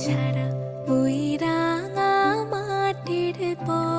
ছাড়া ওই রাঙা মাটির পর